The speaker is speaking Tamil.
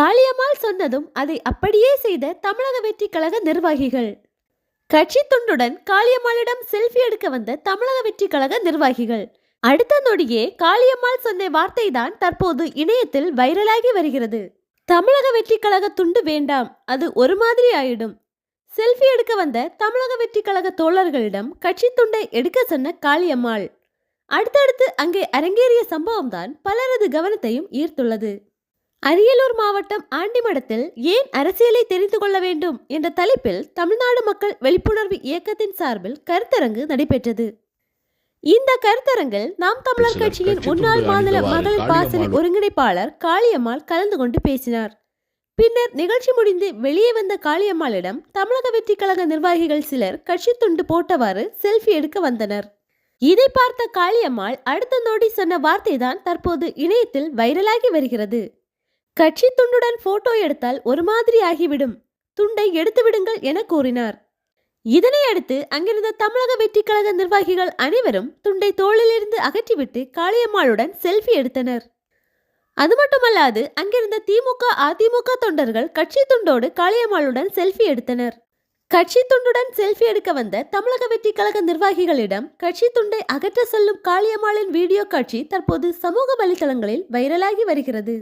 காளியம்மாள் சொன்னதும் அதை அப்படியே செய்த தமிழக வெற்றி கழக நிர்வாகிகள். கட்சி துண்டுடன் காளியம்மாளிடம் செல்ஃபி எடுக்க வந்த தமிழக வெற்றி கழக நிர்வாகிகள். அடுத்த நொடியே காளியம்மாள் சொன்ன வார்த்தை தான் தற்போது இணையத்தில் வைரலாகி வருகிறது. தமிழக வெற்றி கழக துண்டு வேண்டாம் அது ஒரு மாதிரி ஆயிடும். செல்ஃபி எடுக்க வந்த தமிழக வெற்றி கழக தோழர்களிடம் கட்சி துண்டை எடுக்க சொன்ன காளியம்மாள். அடுத்தடுத்து அங்கே அரங்கேறிய சம்பவம்தான் பலரது கவனத்தையும் ஈர்த்துள்ளது. அரியலூர் மாவட்டம் ஆண்டிமடத்தில் ஏன் அரசியலை தெரிந்து கொள்ள வேண்டும் என்ற தலைப்பில் தமிழ்நாடு மக்கள் விழிப்புணர்வு இயக்கத்தின் சார்பில் கருத்தரங்கு நடைபெற்றது. இந்த கருத்தரங்கில் நாம் தமிழர் கட்சியின் கட்சி முன்னாள் மாநில மகளிர் பாசறை ஒருங்கிணைப்பாளர் காளியம்மாள் கலந்து கொண்டு பேசினார். பின்னர் நிகழ்ச்சி முடிந்து வெளியே வந்த காளியம்மாளிடம் தமிழக வெற்றி கழக நிர்வாகிகள் சிலர் கட்சி துண்டு போட்டவாறு செல்ஃபி எடுக்க வந்தனர். இதை பார்த்த காளியம்மாள் அடுத்த நொடி சொன்ன வார்த்தைதான் தற்போது இணையத்தில் வைரலாகி வருகிறது. கட்சி துண்டுடன் போட்டோ எடுத்தால் ஒரு மாதிரி ஆகிவிடும் துண்டை எடுத்து விடுங்கள் என கூறினார். இதனை அடுத்து அங்கிருந்த தமிழக வெற்றி கழக நிர்வாகிகள் அனைவரும் துண்டை தோளிலிருந்து அகற்றிவிட்டு காளியம்மாளுடன் செல்ஃபி எடுத்தனர். அது மட்டுமல்லாது அங்கிருந்த திமுக அதிமுக தொண்டர்கள் கட்சி துண்டோடு காளியம்மாளுடன் செல்ஃபி எடுத்தனர். கட்சி துண்டுடன் செல்ஃபி எடுக்க வந்த தமிழக வெற்றி கழக நிர்வாகிகளிடம் கட்சி துண்டை அகற்ற செல்லும் காளியம்மாளின் வீடியோ காட்சி தற்போது சமூக வலைதளங்களில் வைரலாகி வருகிறது.